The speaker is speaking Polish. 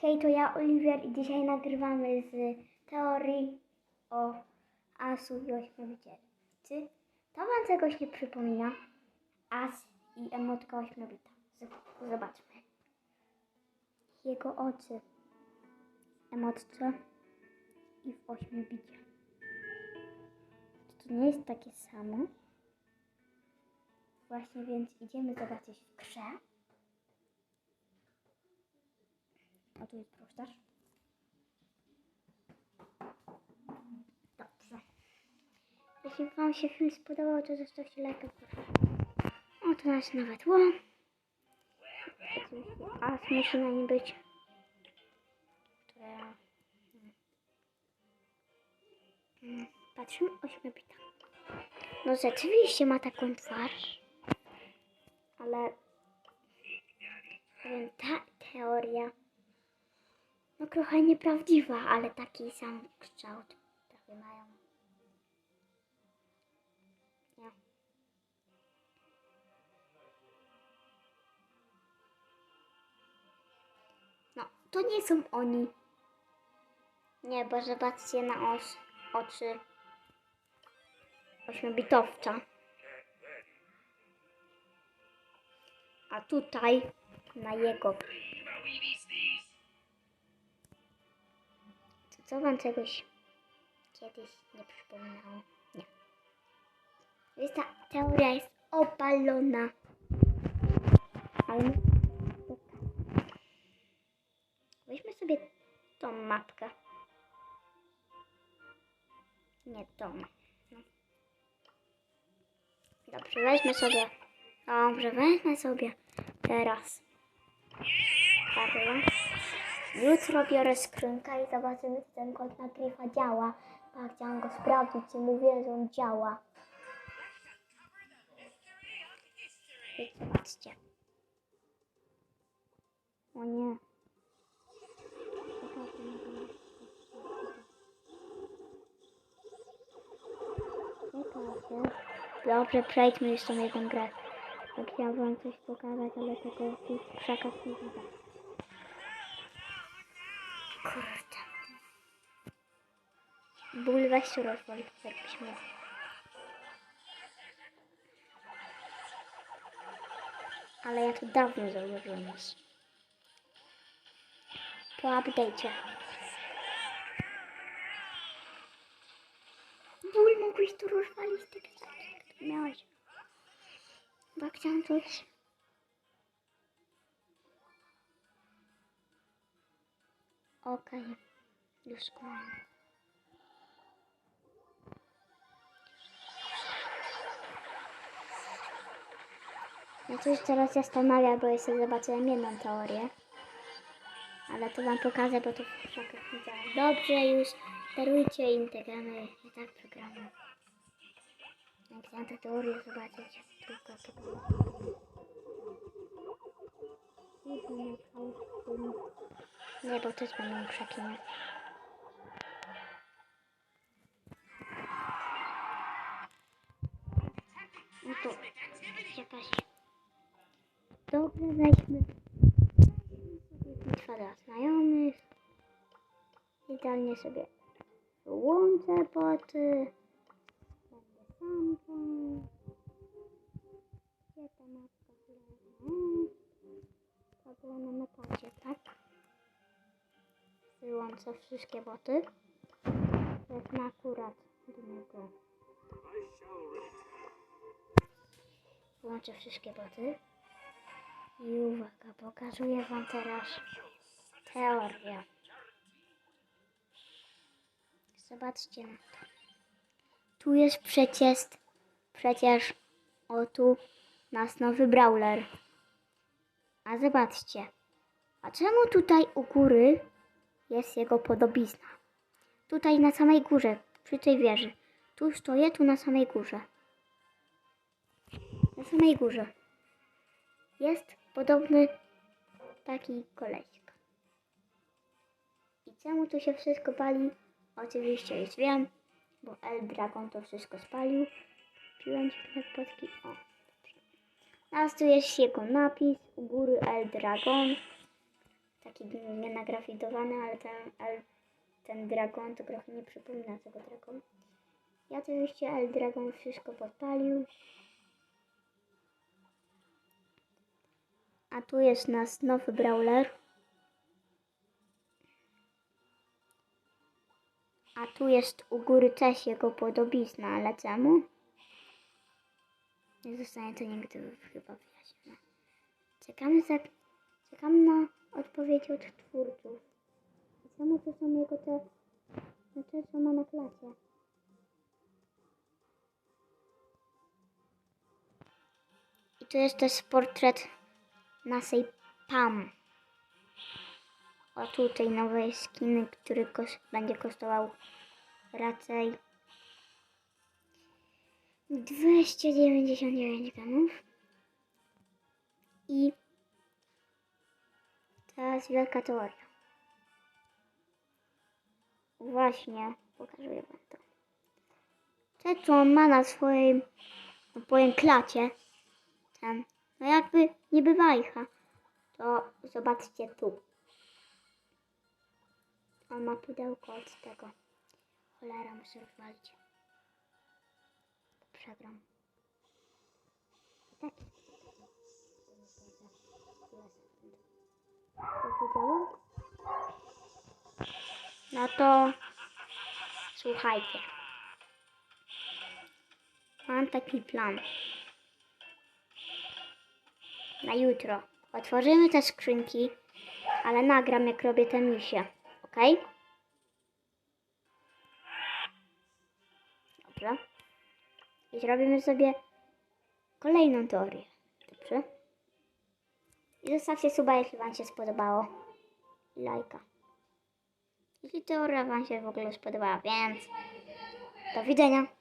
Hej, to ja Oliwier i dzisiaj nagrywamy z teorii o asu i ośmiobicielcy. To wam czegoś nie przypomina? As i emotka ośmiobita. Zobaczmy. Jego oczy. Emotce i w ośmiobicie. To nie jest takie samo? Właśnie więc idziemy zobaczyć w. A tu jest prostaż. Dobrze. Jeśli Wam się film spodobał, to zostawcie lajka. proszę. O, to nas nawet ło. Oczywiście as musi na nim być. Które... Mm, Patrzymy, ośmiobita. No rzeczywiście ma taką twarz. Ale... Ta teoria... No trochę nieprawdziwa, ale taki sam kształt prawie mają. Nie. No, to nie są oni. Nie, bo zobaczcie na os, oczy ośmiobitowca. A tutaj na jego co wam czegoś kiedyś nie przypominało? Nie. Więc ta teoria jest opalona. Ale my- weźmy sobie tą mapkę. Nie tą. No. Dobrze, weźmy sobie. Dobrze, weźmy sobie teraz. Karla. Jutro biorę skrzynkę i zobaczymy, czy ten kod na gryfa działa. A chciałam go sprawdzić, czy mówię, że on działa. I zobaczcie. O nie. Dobrze, przejdźmy już tą jedną grę. Bo chciałam wam coś pokazać, ale tego krzakach nie widać. Kurde. Ból weź tu rozwal, jakbyś mógł. Ale ja to dawno zauważyłem już. Po update'cie. Ból mógłbyś tu rozwalić tak jak to miałeś. Bo chciałam coś... Okej. Już mam. Ja coś teraz zastanawia, bo jeszcze zobaczyłem jedną teorię. Ale to wam pokażę, bo to w szokach nie działa. Dobrze, już darujcie im te gramy. I tak przegramy. Ja chciałam tę teorię zobaczyć. Tylko tylko... Nie, bo też będą krzaki, nie? No to jakaś... Dobrze, weźmy bitwa dla znajomych. Idealnie sobie wyłączę boty. Będę sam tam. Gdzie ta. To było na metacie, tak? Wyłączę wszystkie boty. Wezmę akurat do niego. Wyłączę wszystkie boty. I uwaga, pokazuję wam teraz teorię. Zobaczcie na to. Tu jest przecież, przecież, o tu, nasz nowy brawler. A zobaczcie, a czemu tutaj u góry jest jego podobizna? Tutaj na samej górze, przy tej wieży. Tu stoję, tu na samej górze. Na samej górze. Jest podobny taki koleśk. I czemu tu się wszystko pali? Oczywiście już wiem, bo El Dragon to wszystko spalił. Piłem ci podki. O. Teraz tu jest jego napis u góry El Dragon. Taki nagrafitowany, ale ten, ale ten dragon to trochę nie przypomina tego dragonu. Ja oczywiście El Dragon wszystko podpalił. A tu jest nasz nowy brawler. A tu jest u góry też jego podobizna, ale czemu? Nie zostanie to nigdy chyba wyjaśnione. Czekamy, za, czekamy na odpowiedzi od twórców. I czemu to są jego te, no te co ma na klacie? I tu jest też portret naszej Pam. O tutaj nowej skiny, który kos będzie kosztował raczej 299 gramów. I teraz wielka teoria. Właśnie, pokażę wam to. To, co on ma na swoim, no powiem, klacie, ten, no jakby nie bywajcha, to zobaczcie tu. On ma pudełko od tego. Cholera, muszę rozwalić. Przegram. Tak. Działa? No to słuchajcie. Mam taki plan. Na jutro. Otworzymy te skrzynki, ale nagram jak robię te misie. Ok? Dobrze. I zrobimy sobie kolejną teorię. I zostawcie suba, jeśli Wam się spodobało. Lajka. Jeśli teoria Wam się w ogóle spodobała, więc do widzenia.